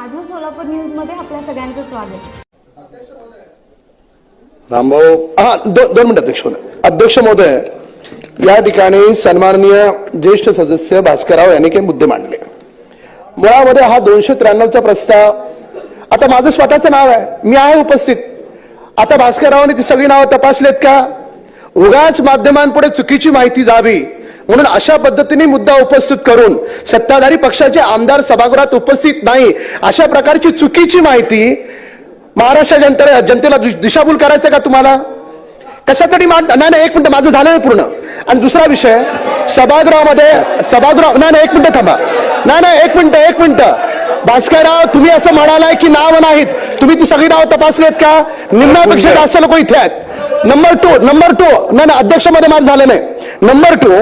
माझं सोलापूर न्यूजमध्ये आपल्या सगळ्यांचं स्वागत. रामभाऊ हा दो, दोन मिनिट अध्यक्ष महोदय. अध्यक्ष महोदय या ठिकाणी सन्माननीय ज्येष्ठ सदस्य भास्करराव यांनी काही मुद्दे मांडले. मुळामध्ये हा दोनशे त्र्याण्णवचा प्रस्ताव आता माझं स्वतःचं नाव आहे मी आहे उपस्थित. आता भास्कररावांनी ती सगळी नावं तपासलेत का? उगाच माध्यमांपुढे चुकीची माहिती जावी. म्हणून अशा पद्धतीने मुद्दा उपस्थित करून सत्ताधारी पक्षाचे आमदार सभागृहात उपस्थित नाही अशा प्रकारची चुकीची माहिती महाराष्ट्र जनते जनतेला दिश- दिशाभूल करायचं का तुम्हाला? कशासाठी मांड नाही नाही एक मिनिट माझं झालं नाही पूर्ण. आणि दुसरा विषय सभागृहामध्ये सभागृह नाही नाही एक मिनिट थांबा. नाही नाही एक मिनिट एक मिनिट. भास्करराव तुम्ही असं म्हणालाय की नाव नाहीत. तुम्ही ती सगळी नाव तपासलेत का? निम्म्यापेक्षा जास्त लोक इथे आहेत. नंबर टू नंबर टू नाही अध्यक्षामध्ये अध्यक्षमध्ये माझं झालं नाही. नंबर टू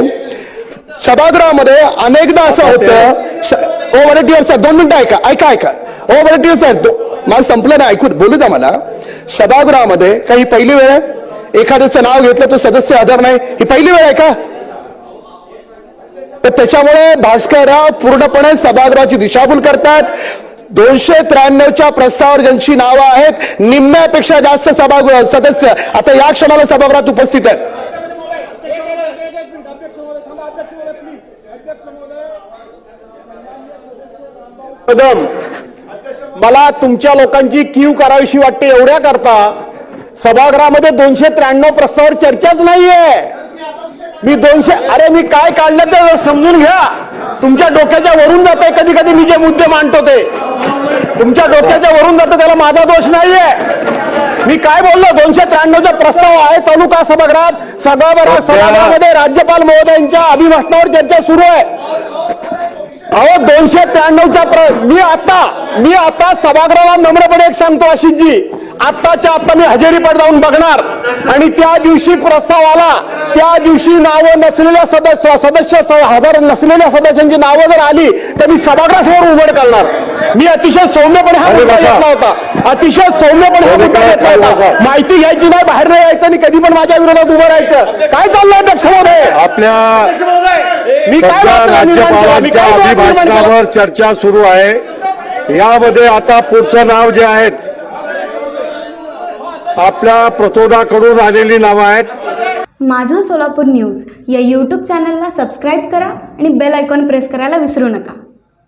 सभागृहामध्ये अनेकदा असं होतं ओ व्हॉलेंटियर्स दोन मिनिटं ऐका ऐका ऐका. ओ आहेत दो- माझं संपलं नाही ऐकू बोलू द्या मला. सभागृहामध्ये काही पहिली वेळ आहे एखाद्याचं नाव घेतलं तो सदस्य हजर नाही. ही पहिली वेळ आहे का? तर त्याच्यामुळे भास्करराव पूर्णपणे सभागृहाची दिशाभूल करतात. दोनशे त्र्याण्णवच्या प्रस्तावावर ज्यांची नावं आहेत निम्म्यापेक्षा जास्त सभागृह सदस्य. आता या क्षणाला सभागृहात उपस्थित आहेत. कदम मला तुमच्या लोकांची कीव करावीशी वाटते एवढ्या करता. सभागृहामध्ये दोनशे त्र्याण्णव प्रस्तावावर चर्चाच नाहीये. मी दोनशे अरे मी काय काढलं तर समजून घ्या. तुमच्या डोक्याच्या वरून जात आहे कधी कधी मी जे मुद्दे मांडतो ते. तुमच्या डोक्याच्या वरून जातं त्याला माझा दोष नाहीये. मी काय बोललो? दोनशे त्र्याण्णवचा प्रस्ताव आहे तालुका सभागृहात? सभागृह सभागृहामध्ये राज्यपाल महोदयांच्या अभिभाषणावर चर्चा सुरू आहे. अहो दोनशे त्र्याण्णवचा प्र मी आता मी आता सभागृहाला नम्रपणे एक सांगतो आशिषजी. आत्ताच्या आत्ता मी हजेरी पडदावून बघणार. आणि त्या दिवशी प्रस्ताव आला त्या दिवशी नावं नसलेल्या सदस्य सदस्य हजर नसलेल्या सदस्यांची नावं जर आली तर मी सभागृहासमोर उघड करणार. मी अतिशय सौम्यपणे हा मुद्दा घेतला होता. अतिशय सौम्यपणे हा मुद्दा घेतला होता. माहिती घ्यायची नाही बाहेर नाही यायचं आणि कधी पण माझ्या विरोधात उभं राहायचं. काय चाललंय महोदय आपल्या मी काय राज्यपालांच्या? अभिभाषणावर चर्चा सुरू आहे. यामध्ये आता पुढचं नाव जे आहेत आपल्या प्रचोदाकडून आलेली नावं आहेत. माझं सोलापूर न्यूज या यूट्यूब चॅनलला सबस्क्राईब करा आणि बेल आयकॉन प्रेस करायला विसरू नका.